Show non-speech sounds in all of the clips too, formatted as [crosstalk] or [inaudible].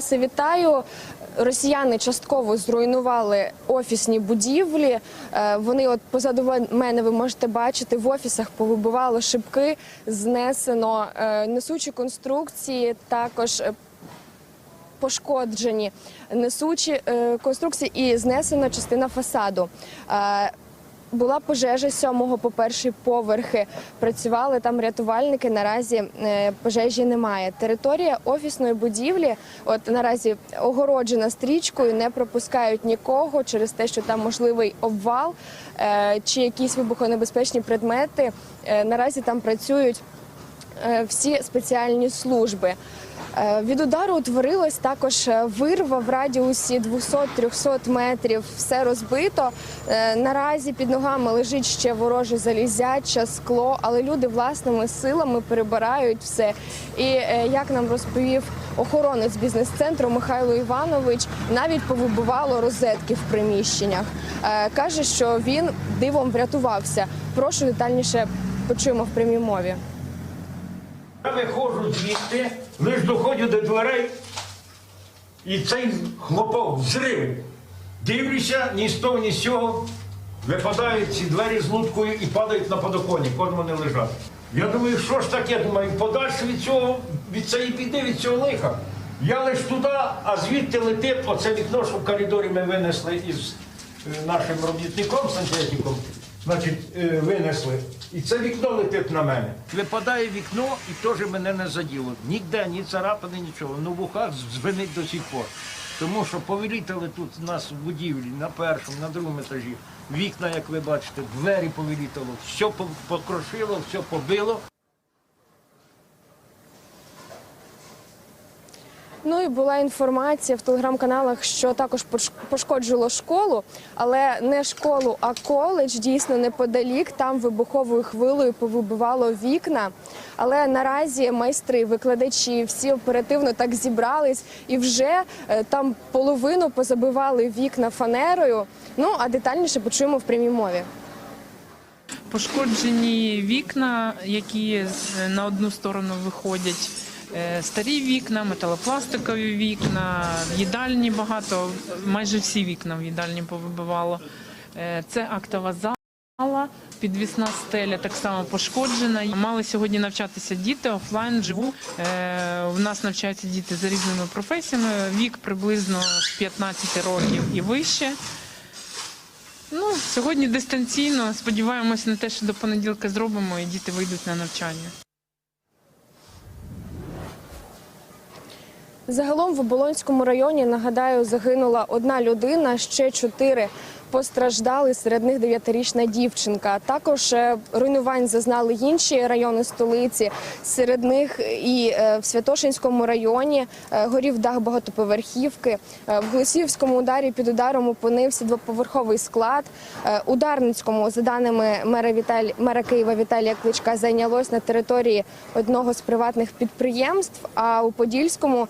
Тарасе, вітаю. Росіяни частково зруйнували офісні будівлі. Е, Вони, от позаду мене, ви можете бачити, в офісах повибивало шибки, знесено е, несучі конструкції, також е, пошкоджені несучі конструкції і знесена частина фасаду. Була пожежа сьомого по перший поверхи. Працювали там рятувальники. Наразі е, пожежі немає. Територія офісної будівлі, от наразі огороджена стрічкою, не пропускають нікого через те, що там можливий обвал е, чи якісь вибухонебезпечні предмети. Е, наразі там працюють всі спеціальні служби. Е, Від удару утворилась також е, вирва в радіусі 200-300 метрів. Все розбито. Е, Наразі під ногами лежить ще вороже залізяча, скло, але люди власними силами перебирають все. І як нам розповів охоронець бізнес-центру Михайло Іванович, навіть повибивало розетки в приміщеннях. Каже, що він дивом врятувався. Прошу детальніше почуємо в прямій мові. Я виходжу звідти, лиш доходжу до дверей, і цей хлопок взрив. Дивлюся, ні з того, ні з цього. Випадають ці двері з луткою і падають на подоконник, от вони лежать. Я думаю, що ж таке? Думаю, подальше від цього, від цієї біди, від цього лиха. Я лиш туди, а звідти летить оце вікно, що в коридорі ми винесли із е, нашим робітником, сантехніком. Значить, е, винесли. І це вікно летить на мене. Випадає вікно і теж мене не заділо. Ніде, ні царапини, нічого. Ну в ухах звенить до сих пор. Тому що повилітали тут у нас в будівлі на першому, на другому етажі. Вікна, як ви бачите, двері повилітало, все по- покрошило, все побило. Ну і була інформація в телеграм-каналах, що також пош- пошкоджувало школу, але не школу, а коледж дійсно неподалік. Там вибуховою хвилею повибивало вікна. Але наразі майстри, викладачі всі оперативно так зібрались і вже е, там половину позабивали вікна фанерою. Ну а детальніше почуємо в прямій мові. Пошкоджені вікна, які на одну сторону виходять. Е, Старі вікна, металопластикові вікна, їдальні багато, майже всі вікна в їдальні повибивало. Е, Це актова зала, підвісна стеля так само пошкоджена. Мали сьогодні навчатися діти офлайн живу. Е, У нас навчаються діти за різними професіями. Вік приблизно з 15 років і вище. Ну, сьогодні дистанційно. Сподіваємося на те, що до понеділка зробимо і діти вийдуть на навчання. Загалом в Оболонському районі нагадаю загинула одна людина, ще чотири постраждали. Серед них дев'ятирічна дівчинка. Також е, руйнувань зазнали інші райони столиці. Серед них і е, в Святошинському районі е, горів дах багатоповерхівки. В Голосіївському ударі під ударом опинився двоповерховий склад. У Дарницькому, за даними мера Віталь... мера Києва Віталія Кличка, зайнялось на території одного з приватних підприємств. А у Подільському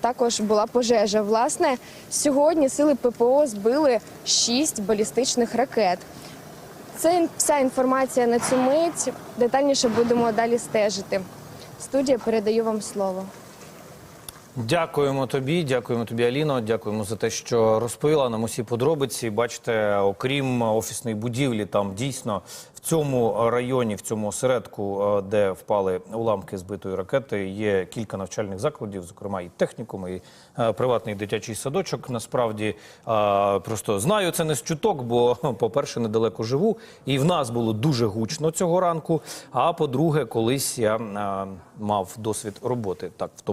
також була пожежа. Власне, сьогодні сили ППО збили шість балістичних ракет. Це вся інформація на цю мить. Детальніше будемо далі стежити. Студія передаю вам слово. Дякуємо тобі, дякуємо тобі, Аліно. Дякуємо за те, що розповіла нам усі подробиці. Бачите, окрім офісної будівлі, там дійсно в цьому районі, в цьому осередку, е, де впали уламки збитої ракети, є кілька навчальних закладів, зокрема і технікум, і е, приватний дитячий садочок. Насправді е, просто знаю це не з чуток, бо, [laughs] по-перше, недалеко живу, і в нас було дуже гучно цього ранку. А по-друге, колись я мав досвід роботи так в тому.